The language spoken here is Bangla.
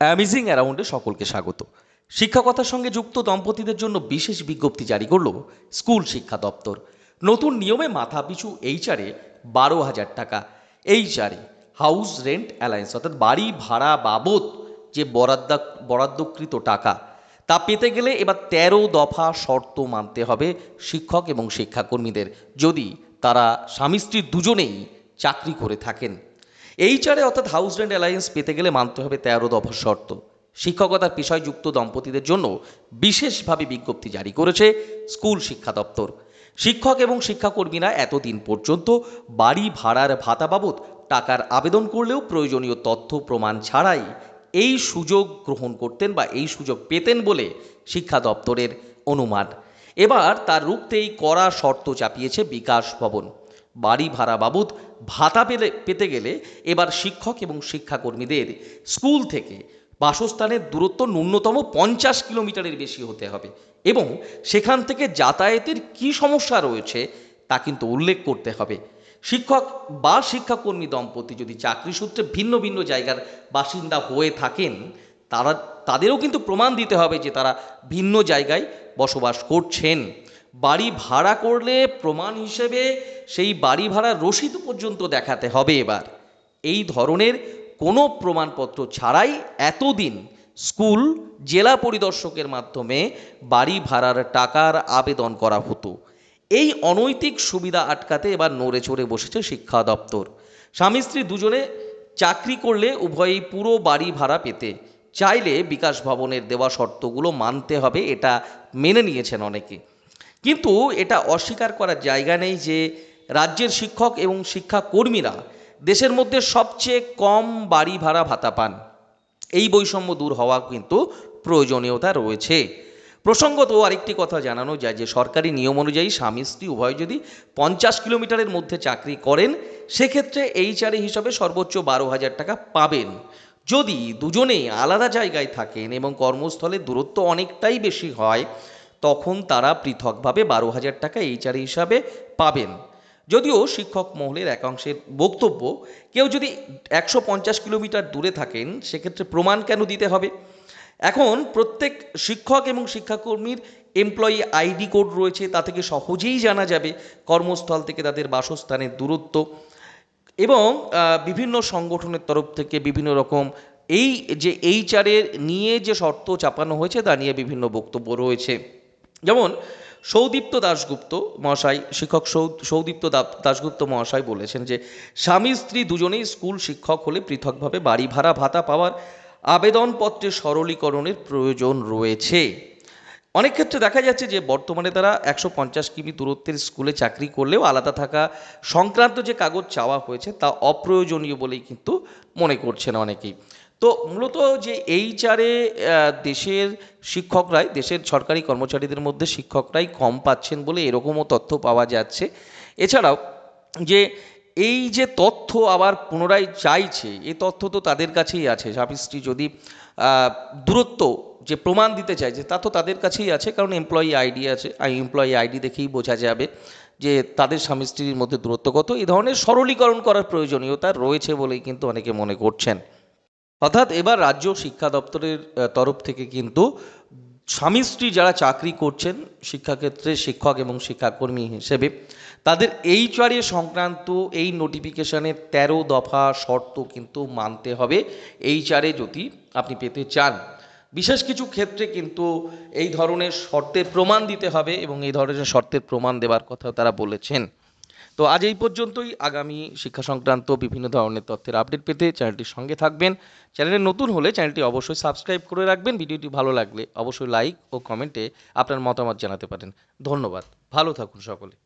অ্যামেজিং অ্যারাউন্ডে সকলকে স্বাগত। শিক্ষকতার সঙ্গে যুক্ত দম্পতিদের জন্য বিশেষ বিজ্ঞপ্তি জারি করল স্কুল শিক্ষা দপ্তর। নতুন নিয়মে মাথা পিছু এইচআরে বারো হাজার টাকা। এইচআরে হাউস রেন্ট অ্যালায়েন্স, অর্থাৎ বাড়ি ভাড়া বাবদ যে বরাদ্দ, বরাদ্দকৃত টাকা, তা পেতে গেলে এবার তেরো দফা শর্ত মানতে হবে শিক্ষক এবং শিক্ষাকর্মীদের। যদি তারা স্বামী স্ত্রী দুজনেই চাকরি করে থাকেন। এইচআরে অর্থাৎ হাউস রেন্ট অ্যালায়েন্স পেতে গেলে মানতে হবে তেরো দফা শর্ত। শিক্ষকতার পেশায়যুক্ত দম্পতিদের জন্য বিশেষভাবে বিজ্ঞপ্তি জারি করেছে স্কুল শিক্ষা দপ্তর। শিক্ষক এবং শিক্ষাকর্মীরা এতদিন পর্যন্ত বাড়ি ভাড়ার ভাতা বাবদ টাকার আবেদন করলেও প্রয়োজনীয় তথ্য প্রমাণ ছাড়াই এই সুযোগ গ্রহণ করতেন বা এই সুযোগ পেতেন বলে শিক্ষা দপ্তরের অনুমান। এবার তার রুখতেই কড়া শর্ত চাপিয়েছে বিকাশ ভবন। বাড়ি ভাড়া বাবদ ভাতা পেলে, পেতে গেলে এবার শিক্ষক এবং শিক্ষাকর্মীদের স্কুল থেকে বাসস্থানের দূরত্ব ন্যূনতম পঞ্চাশ কিলোমিটারের বেশি হতে হবে এবং সেখান থেকে যাতায়াতের কী সমস্যা রয়েছে তা কিন্তু উল্লেখ করতে হবে। শিক্ষক বা শিক্ষাকর্মী দম্পতি যদি চাকরি সূত্রে ভিন্ন ভিন্ন জায়গার বাসিন্দা হয়ে থাকেন, তারা, তাদেরও কিন্তু প্রমাণ দিতে হবে যে তারা ভিন্ন জায়গায় বসবাস করছেন। বাড়ি ভাড়া করলে প্রমাণ হিসেবে সেই বাড়ি ভাড়ার রসিদ পর্যন্ত দেখাতে হবে এবার। এই ধরনের কোনো প্রমাণপত্র ছাড়াই এতদিন স্কুল, জেলা পরিদর্শকের মাধ্যমে বাড়ি ভাড়ার টাকার আবেদন করা হতো। এই অনৈতিক সুবিধা আটকাতে এবার নড়ে চড়ে বসেছে শিক্ষা দপ্তর। স্বামী স্ত্রী দুজনে চাকরি করলে উভয়ই পুরো বাড়ি ভাড়া পেতে। চাইলে বিকাশ ভবনের দেওয়া শর্তগুলো মানতে হবে, এটা মেনে নিয়েছেন অনেকে। কিন্তু এটা অস্বীকার করার জায়গা নেই যে রাজ্যের শিক্ষক এবং শিক্ষাকর্মীরা দেশের মধ্যে সবচেয়ে কম বাড়ি ভাড়া ভাতা পান। এই বৈষম্য দূর হওয়া কিন্তু প্রয়োজনীয়তা রয়েছে। প্রসঙ্গত আরেকটি কথা জানানো যায় যে সরকারি নিয়ম অনুযায়ী স্বামী স্ত্রী উভয় যদি পঞ্চাশ কিলোমিটারের মধ্যে চাকরি করেন, সেক্ষেত্রে এইচআরএ হিসাবে সর্বোচ্চ বারো হাজার টাকা পাবেন। যদি দুজনেই আলাদা জায়গায় থাকেন এবং কর্মস্থলের দূরত্ব অনেকটাই বেশি হয় তখন তারা পৃথকভাবে বারো হাজার টাকা এইচআরএ হিসাবে পাবেন। যদিও শিক্ষক মহলের একাংশের বক্তব্য, কেউ যদি একশো পঞ্চাশ কিলোমিটার দূরে থাকেন, সেক্ষেত্রে প্রমাণ কেন দিতে হবে? এখন প্রত্যেক শিক্ষক এবং শিক্ষাকর্মীর এমপ্লয়ি আইডি কোড রয়েছে, তা থেকে সহজেই জানা যাবে কর্মস্থল থেকে তাদের বাসস্থানের দূরত্ব। এবং বিভিন্ন সংগঠনের তরফ থেকে বিভিন্ন রকম এই যে এইচআরের নিয়ে যে শর্ত চাপানো হয়েছে, তা নিয়ে বিভিন্ন বক্তব্য রয়েছে। যেমন, সৌদীপ্ত দাশগুপ্ত মহাশয়, শিক্ষক সৌদীপ্ত দাশগুপ্ত মহাশয় বলেছেন যে, স্বামী স্ত্রী দুজনেই স্কুল শিক্ষক হলে পৃথকভাবে বাড়ি ভাড়া, ভাতা পাওয়ার আবেদনপত্রে সরলীকরণের প্রয়োজন রয়েছে। অনেক ক্ষেত্রে দেখা যাচ্ছে যে, বর্তমানে তারা একশো পঞ্চাশ কিমি দূরত্বের স্কুলে চাকরি করলেও আলাদা থাকা সংক্রান্ত যে কাগজ চাওয়া হয়েছে তা অপ্রয়োজনীয় বলেই কিন্তু মনে করছেন অনেকেই। তো মূলত যে এইচআরে দেশের শিক্ষকরাই, দেশের সরকারি কর্মচারীদের মধ্যে শিক্ষকরাই কম পাচ্ছেন বলে এরকমও তথ্য পাওয়া যাচ্ছে। এছাড়াও যে এই যে তথ্য আবার পুনরায় চাইছে, এই তথ্য তো তাদের কাছেই আছে। স্বামী স্ত্রী যদি দূরত্ব যে প্রমাণ দিতে চাইছে তা তো তাদের কাছেই আছে, কারণ এমপ্লয়ি আইডি আছে। এমপ্লয়ি আইডি দেখেই বোঝা যাবে যে তাদের স্বামী স্ত্রীর মধ্যে দূরত্ব কত। এই ধরনের সরলীকরণ করার প্রয়োজনীয়তা রয়েছে বলেই কিন্তু অনেকে মনে করছেন। অর্থাৎ এবার রাজ্য শিক্ষা দপ্তরের তরফ থেকে কিন্তু স্বামী স্ত্রী যারা চাকরি করছেন, শিক্ষাক্ষেত্রে শিক্ষক এবং শিক্ষাকর্মী হিসেবে, তাদের এইচআরএ সংক্রান্ত এই নোটিফিকেশনের তেরো দফা শর্ত কিন্তু মানতে হবে, এইচআরএ যদি আপনি পেতে চান। বিশেষ কিছু ক্ষেত্রে কিন্তু এই ধরনের শর্তের প্রমাণ দিতে হবে এবং এই ধরনের শর্তের প্রমাণ দেওয়ার কথা তারা বলেছেন। তো আজ এই পর্যন্তই। আগামী শিক্ষা সংক্রান্ত বিভিন্ন ধরনের তথ্যের আপডেট পেতে চ্যানেলটির সঙ্গে থাকবেন। চ্যানেলে নতুন হলে চ্যানেলটি অবশ্যই সাবস্ক্রাইব করে রাখবেন। ভিডিওটি ভালো লাগলে অবশ্যই লাইক ও কমেন্টে আপনার মতামত জানাতে পারেন। ধন্যবাদ। ভালো থাকুন সকলে।